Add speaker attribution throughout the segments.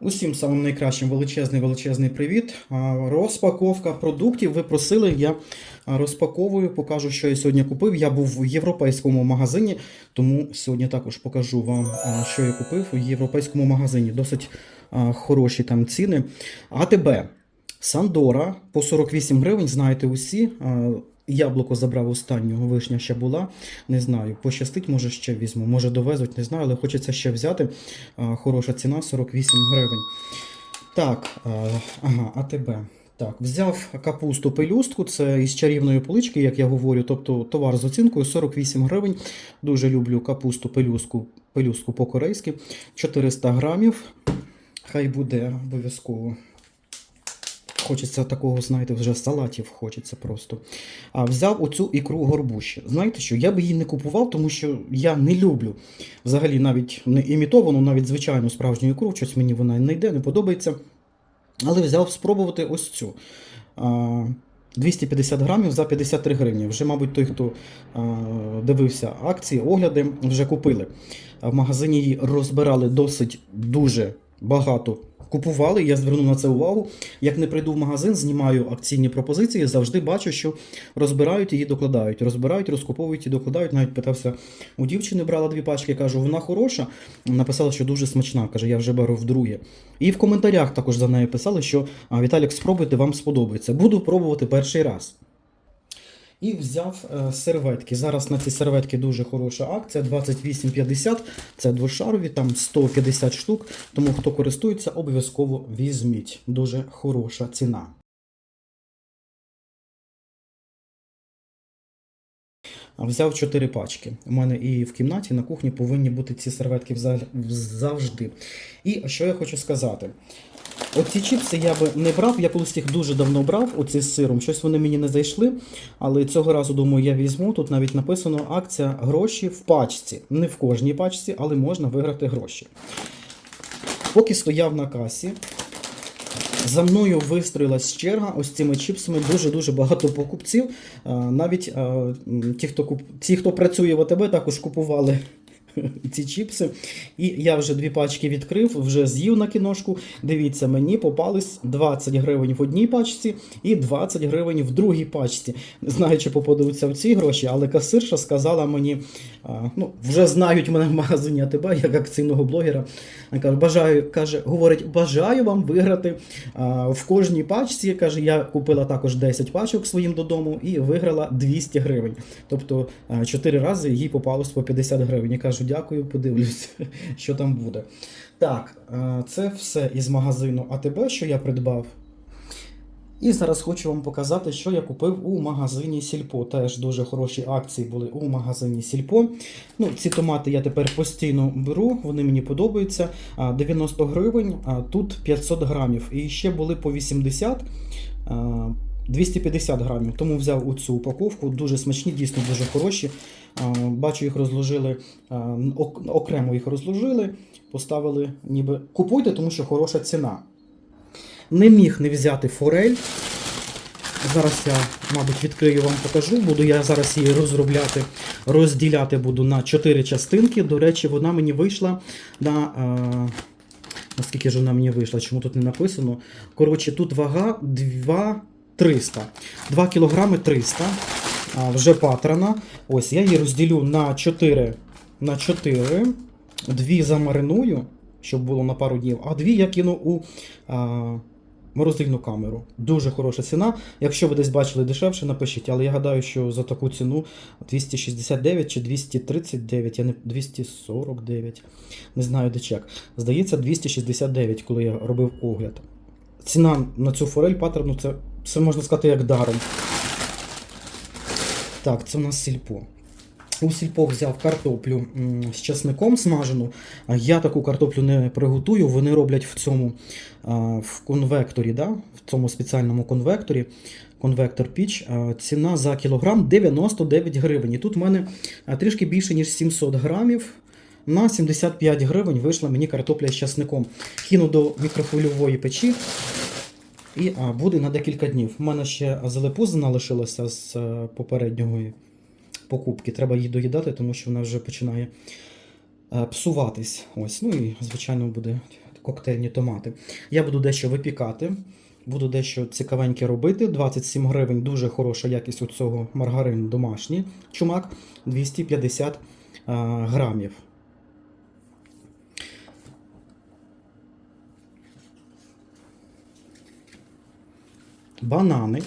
Speaker 1: Усім самим найкращим величезний величезний привіт. Розпаковка продуктів. Ви просили, я розпаковую, покажу, що я сьогодні купив. Я був в європейському магазині, тому сьогодні також покажу вам, що я купив у європейському магазині. Досить хороші там ціни. АТБ. Сандора по 48 гривень, знаєте усі. Яблуко забрав останнього, вишня ще була. Не знаю, пощастить, може ще візьму. Може довезуть, не знаю, але хочеться ще взяти. Хороша ціна 48 гривень. Так, ага, АТБ. Так, взяв капусту пелюстку, це із чарівної полички, як я говорю, тобто товар з оцінкою 48 гривень. Дуже люблю капусту пелюстку, пелюстку по-корейськи. 400 грамів. Хай буде обов'язково. Хочеться такого, знаєте, вже салатів хочеться просто. А взяв оцю ікру горбуші. Знаєте що? Я би її не купував, тому що я не люблю взагалі навіть не імітовану, навіть звичайну справжню ікру. Щось мені вона не йде, не подобається. Але взяв спробувати ось цю. 250 грамів за 53 гривні. Вже, мабуть, той, хто дивився акції, огляди, вже купили. В магазині її розбирали досить дуже багато. Купували, я звернув на це увагу. Як не прийду в магазин, знімаю акційні пропозиції, завжди бачу, що розбирають її докладають. Розбирають, розкуповують і докладають. Навіть питався у дівчини, брала дві пачки, кажу, вона хороша. Написала, що дуже смачна. Каже, я вже беру вдруге. І в коментарях також за нею писали, що Віталік, спробуйте, вам сподобається. Буду пробувати перший раз. І взяв е, серветки. Зараз на ці серветки дуже хороша акція. 28,50. Це двошарові, там 150 штук. Тому хто користується, обов'язково візьміть. Дуже хороша ціна. Взяв 4 пачки. У мене і в кімнаті, і на кухні повинні бути ці серветки завжди. І що я хочу сказати. Оці чіпси я би не брав, я колись їх дуже давно брав, оці з сиром. Щось вони мені не зайшли. Але цього разу, думаю, я візьму. Тут навіть написано акція гроші в пачці. Не в кожній пачці, але можна виграти гроші. Поки стояв на касі, за мною вистроїлась черга ось цими чіпсами. Дуже-дуже багато покупців. Навіть ті, хто куп... ті, хто працює в АТБ, також купували ці чіпси. І я вже дві пачки відкрив, вже з'їв на кіношку. Дивіться, мені попались 20 гривень в одній пачці і 20 гривень в другій пачці. Не знаю, чи попадуться в ці гроші, але касирша сказала мені, ну, вже знають мене в магазині АТБ як акційного блогера. Каже, бажаю, каже, говорить, бажаю вам виграти в кожній пачці. Каже, я купила також 10 пачок своїм додому і виграла 200 гривень. Тобто 4 рази їй попалось по 50 гривень. Я кажу, дякую, подивлюсь, що там буде. Так, це все із магазину АТБ, що я придбав. І зараз хочу вам показати, що я купив у магазині Сільпо. Теж дуже хороші акції були у магазині Сільпо. Ну, ці томати я тепер постійно беру, вони мені подобаються. 90 гривень, а тут 500 грамів. І ще були по 80. 250 грамів, тому взяв оцю упаковку. Дуже смачні, дійсно дуже хороші. Бачу, їх розложили окремо їх розложили, поставили ніби купуйте, тому що хороша ціна. Не міг не взяти форель. Зараз я, мабуть, відкрию вам покажу. Буду я зараз її розробляти, розділяти буду на 4 частинки. До речі, вона мені вийшла на. Е, наскільки ж вона мені вийшла? Чому тут не написано? Коротше, тут вага 2 300. 2 кілограми 300. А, вже патрана. Ось я її розділю на 4. На 4. Дві замариную, щоб було на пару днів, а дві я кину у. А, морозильну камеру. Дуже хороша ціна. Якщо ви десь бачили дешевше, напишіть. Але я гадаю, що за таку ціну 269 чи 239, я не 249. Не знаю, де чек. Здається, 269, коли я робив огляд. Ціна на цю форель паттерну це, це можна сказати як даром. Так, це у нас сільпо. У сільпо взяв картоплю з часником смажену. Я таку картоплю не приготую. Вони роблять в цьому в конвекторі, да? в цьому спеціальному конвекторі. Конвектор піч. Ціна за кілограм 99 гривень. І тут в мене трішки більше, ніж 700 грамів. На 75 гривень вийшла мені картопля з часником. Кину до мікрохвильової печі. І буде на декілька днів. У мене ще залепузина лишилася з е, попередньої покупки. Треба її доїдати, тому що вона вже починає е, псуватись. Ось. Ну і, звичайно, буде коктейльні томати. Я буду дещо випікати, буду дещо цікавеньке робити. 27 гривень, дуже хороша якість у цього маргарину домашній чумак 250 а, грамів. Банани.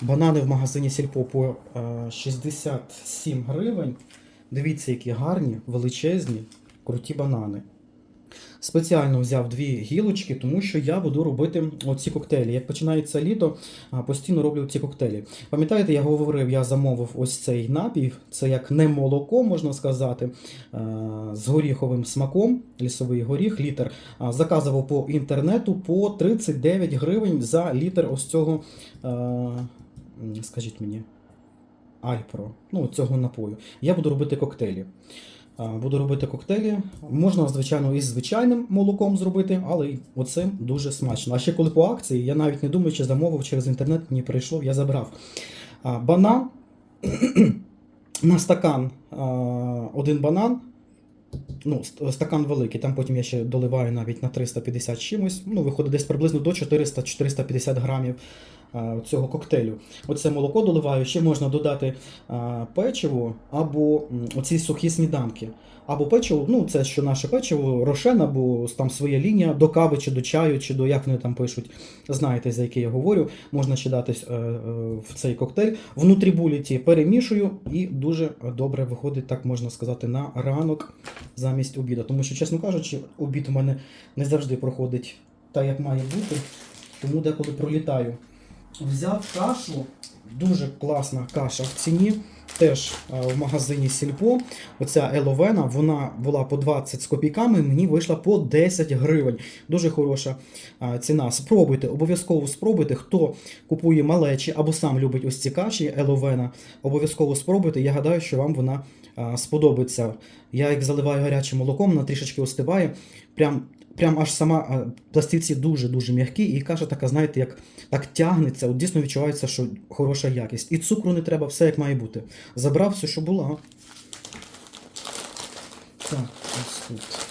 Speaker 1: Банани в магазині Сільпо по е, 67 гривень. Дивіться, які гарні, величезні, круті банани. Спеціально взяв дві гілочки, тому що я буду робити оці коктейлі. Як починається літо, постійно роблю ці коктейлі. Пам'ятаєте, я говорив, я замовив ось цей напій. Це як не молоко, можна сказати, е, з горіховим смаком, лісовий горіх, літр. Заказував по інтернету по 39 гривень за літр ось цього, е, скажіть мені, Альпро, ну, цього напою. Я буду робити коктейлі. А, Буду робити коктейлі. Можна, звичайно, із звичайним молоком зробити, але оцим дуже смачно. А ще коли по акції, я навіть не думаю, чи замовив через інтернет, мені прийшло, я забрав. Банан на стакан один банан. Ну, стакан великий, там потім я ще доливаю навіть на 350 чимось. Ну, виходить десь приблизно до 400-450 грамів цього коктейлю. Оце молоко доливаю, ще можна додати печиво або оці сухі сніданки. Або печиво, ну це що наше печиво, рошен, або там своя лінія до кави чи до чаю, чи до як вони там пишуть. Знаєте, за який я говорю. Можна ще дати е, е, в цей коктейль. Внутрі буліті перемішую і дуже добре виходить, так можна сказати, на ранок замість обіду. Тому що, чесно кажучи, обід у мене не завжди проходить так, як має бути, тому деколи пролітаю. Взяв кашу, дуже класна каша в ціні. Теж е, в магазині Сільпо. Оця еловена, вона була по 20 з копійками, мені вийшла по 10 гривень. Дуже хороша е, ціна. Спробуйте, обов'язково спробуйте. Хто купує малечі або сам любить ось ці каші, еловена, обов'язково спробуйте. Я гадаю, що вам вона е, сподобається. Я як заливаю гарячим молоком, вона трішечки остиває. Прям Прям аж сама а, пластівці дуже-дуже м'які, і каша така, знаєте, як так тягнеться, от дійсно відчувається, що хороша якість. І цукру не треба, все як має бути. Забрав все, що було. Так, ось тут.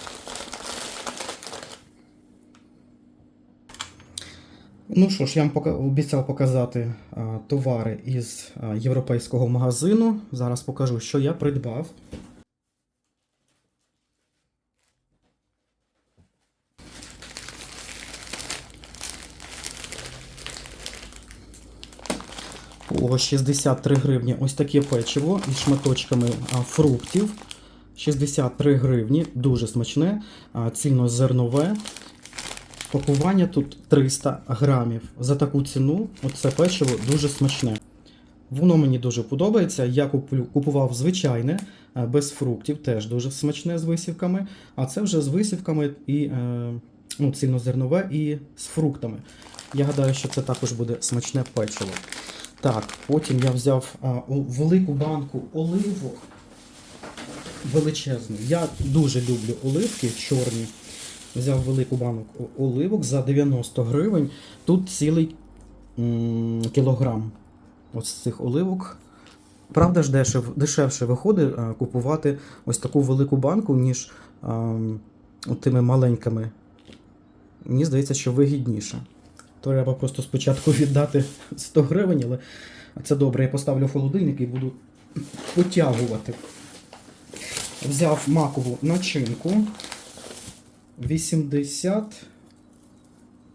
Speaker 1: Ну що ж, я вам обіцяв показати а, товари із а, європейського магазину. Зараз покажу, що я придбав. О, 63 гривні. Ось таке печиво із шматочками фруктів. 63 гривні, дуже смачне, цільнозернове. Пакування тут 300 грамів. За таку ціну оце печиво дуже смачне. Воно мені дуже подобається. Я куплю, купував звичайне, без фруктів, теж дуже смачне з висівками. А це вже з висівками і е, ну, цільнозернове і з фруктами. Я гадаю, що це також буде смачне печиво. Так, потім я взяв а, у- велику банку оливок. Величезну. Я дуже люблю оливки чорні. Взяв велику банку оливок за 90 гривень. Тут цілий м, кілограм ось цих оливок. Правда ж дешев, дешевше виходить а, купувати ось таку велику банку, ніж а, тими маленькими. Мені здається, що вигідніше. Треба просто спочатку віддати 100 гривень, але це добре. Я поставлю в холодильник і буду потягувати. Взяв макову начинку. 80.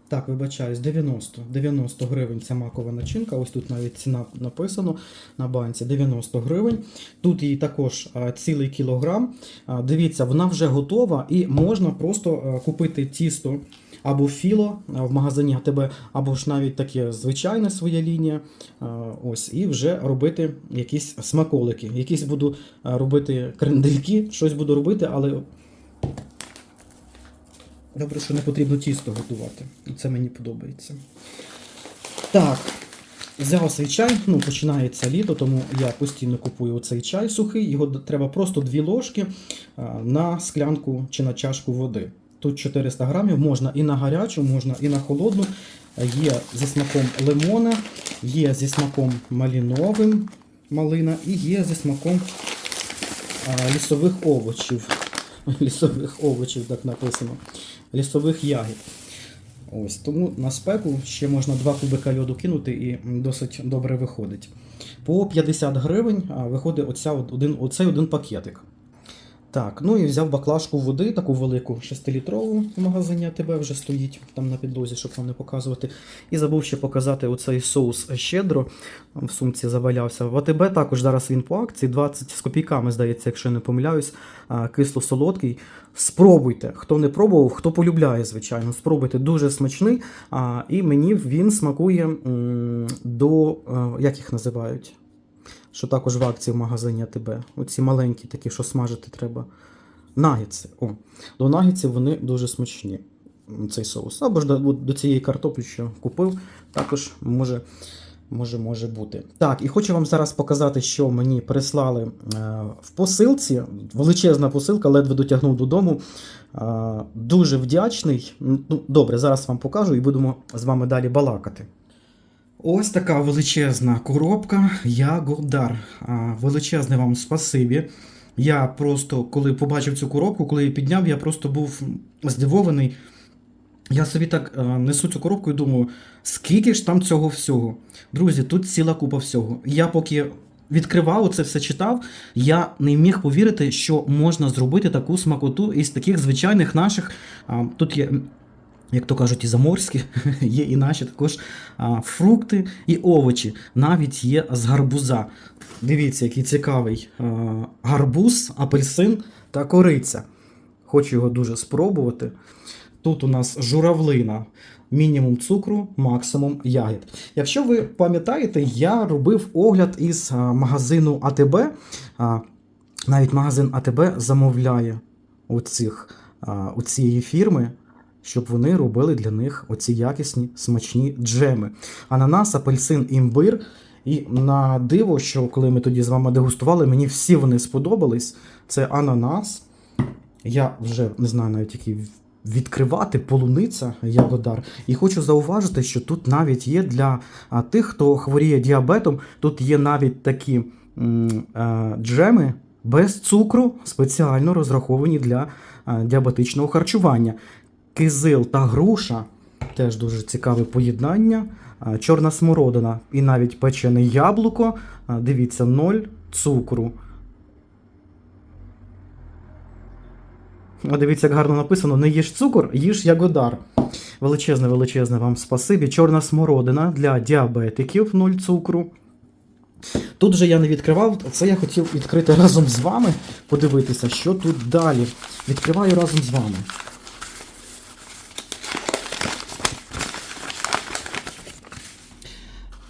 Speaker 1: Так, вибачаюсь, 90. 90 гривень ця макова начинка. Ось тут навіть ціна написано на банці 90 гривень. Тут її також цілий кілограм. Дивіться, вона вже готова і можна просто купити тісто або філо в магазині АТБ, або ж навіть таке звичайне своя лінія. Ось, і вже робити якісь смаколики. Якісь буду робити крендельки, щось буду робити, але Добре, що не потрібно тісто готувати. І це мені подобається. Так, взяв свій чай. Ну, починається літо, тому я постійно купую цей чай сухий. Його треба просто дві ложки на склянку чи на чашку води. Тут 400 грамів, можна і на гарячу, можна і на холодну. Є зі смаком лимона, є зі смаком маліновим малина і є зі смаком лісових овочів. лісових овочів, так написано. Лісових ягід. Ось, тому на спеку ще можна 2 кубика льоду кинути і досить добре виходить. По 50 гривень виходить оця один, оцей один пакетик. Так, ну і взяв баклажку води, таку велику 6-літрову в магазині АТБ вже стоїть там на підлозі, щоб вам не показувати. І забув ще показати оцей соус щедро в сумці завалявся. В АТБ також зараз він по акції 20 з копійками, здається, якщо я не помиляюсь, кисло-солодкий. Спробуйте. Хто не пробував, хто полюбляє, звичайно. Спробуйте, дуже смачний. А, і мені він смакує до. а, як їх називають? Що також в акції в магазині АТБ. Оці маленькі такі, що смажити треба. Нагетси. О, до нагетсів вони дуже смачні. Цей соус. Або ж до, до цієї картоплі, що купив, також може, може, може бути. Так, і хочу вам зараз показати, що мені прислали е, в посилці. Величезна посилка, ледве дотягнув додому. Е, дуже вдячний. Ну, добре, зараз вам покажу і будемо з вами далі балакати. Ось така величезна коробка Ягодар. А, Величезне вам спасибі. Я просто, коли побачив цю коробку, коли її підняв, я просто був здивований. Я собі так е, несу цю коробку і думаю, скільки ж там цього всього. Друзі, тут ціла купа всього. Я поки відкривав це все читав, я не міг повірити, що можна зробити таку смакоту із таких звичайних наших. Тут є як то кажуть, і заморські, є і наші також фрукти і овочі. Навіть є з гарбуза. Дивіться, який цікавий гарбуз, апельсин та кориця. Хочу його дуже спробувати. Тут у нас журавлина, мінімум цукру, максимум ягід. Якщо ви пам'ятаєте, я робив огляд із магазину АТБ. Навіть магазин АТБ замовляє у, цих, у цієї фірми щоб вони робили для них оці якісні смачні джеми. Ананас, апельсин, імбир. І на диво, що коли ми тоді з вами дегустували, мені всі вони сподобались. Це ананас. Я вже не знаю навіть який відкривати, полуниця ягодар. І хочу зауважити, що тут навіть є для тих, хто хворіє діабетом, тут є навіть такі е, джеми без цукру, спеціально розраховані для е, діабетичного харчування кизил та груша. Теж дуже цікаве поєднання. Чорна смородина і навіть печене яблуко. Дивіться, 0 цукру. Дивіться, як гарно написано: не їж цукор, їж ягодар. Величезне, величезне вам спасибі. Чорна смородина для діабетиків 0 цукру. Тут же я не відкривав, це я хотів відкрити разом з вами, подивитися, що тут далі. Відкриваю разом з вами.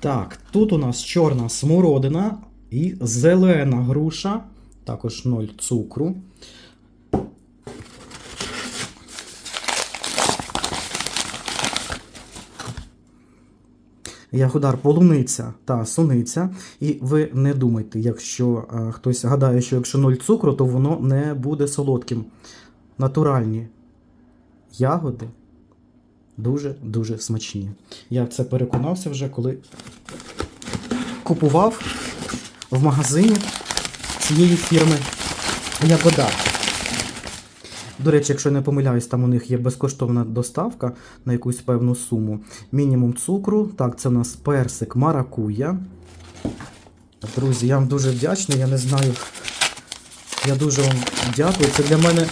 Speaker 1: Так, тут у нас чорна смородина і зелена груша, також 0 цукру. Ягодар полуниця та суниця. І ви не думайте, якщо е, хтось гадає, що якщо 0 цукру, то воно не буде солодким. Натуральні ягоди дуже-дуже смачні. Я це переконався вже, коли купував в магазині цієї фірми Ягодар. До речі, якщо я не помиляюсь, там у них є безкоштовна доставка на якусь певну суму. Мінімум цукру. Так, це у нас персик маракуя. Друзі, я вам дуже вдячний. Я не знаю. Я дуже вам дякую. Це для мене.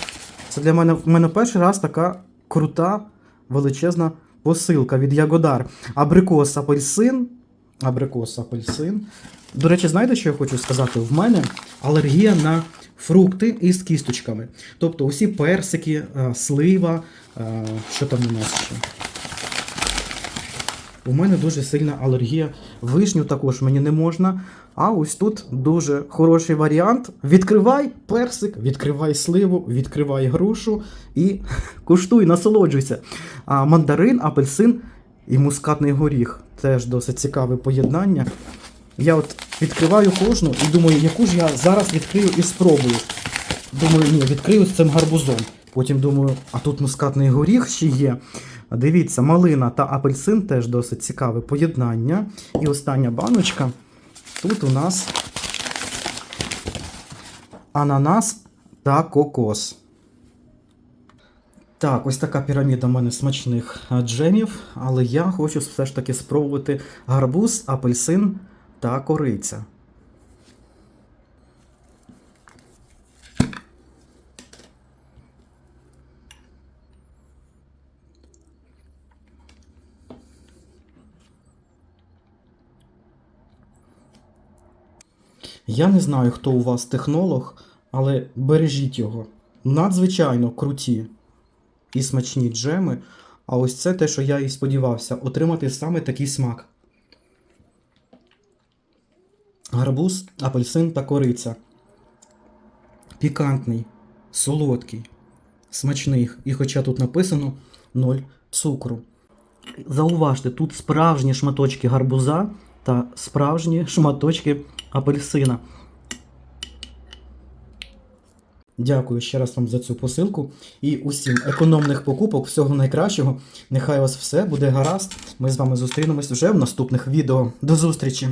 Speaker 1: Це для мене в мене перший раз така крута, величезна посилка від Ягодар. Абрикос апельсин. Абрикос апельсин. До речі, знаєте, що я хочу сказати? В мене алергія на фрукти із кісточками. Тобто усі персики, е, слива, е, що там у нас ще. У мене дуже сильна алергія. Вишню також мені не можна. А ось тут дуже хороший варіант. Відкривай персик, відкривай сливу, відкривай грушу і куштуй, насолоджуйся. А мандарин, апельсин і мускатний горіх. Теж досить цікаве поєднання. Я от відкриваю кожну і думаю, яку ж я зараз відкрию і спробую. Думаю, ні, відкрию з цим гарбузом. Потім думаю, а тут мускатний горіх ще є. Дивіться, малина та апельсин теж досить цікаве поєднання. І остання баночка. Тут у нас ананас та кокос. Так, ось така піраміда в мене смачних джемів, але я хочу все ж таки спробувати гарбуз, апельсин та кориця. Я не знаю, хто у вас технолог, але бережіть його. Надзвичайно круті і смачні джеми. А ось це те, що я і сподівався, отримати саме такий смак. Гарбуз, апельсин та кориця. Пікантний, солодкий, смачний. І хоча тут написано 0 цукру. Зауважте, тут справжні шматочки гарбуза та справжні шматочки апельсина. Дякую ще раз вам за цю посилку і усім економних покупок, всього найкращого. Нехай у вас все буде гаразд. Ми з вами зустрінемось вже в наступних відео. До зустрічі!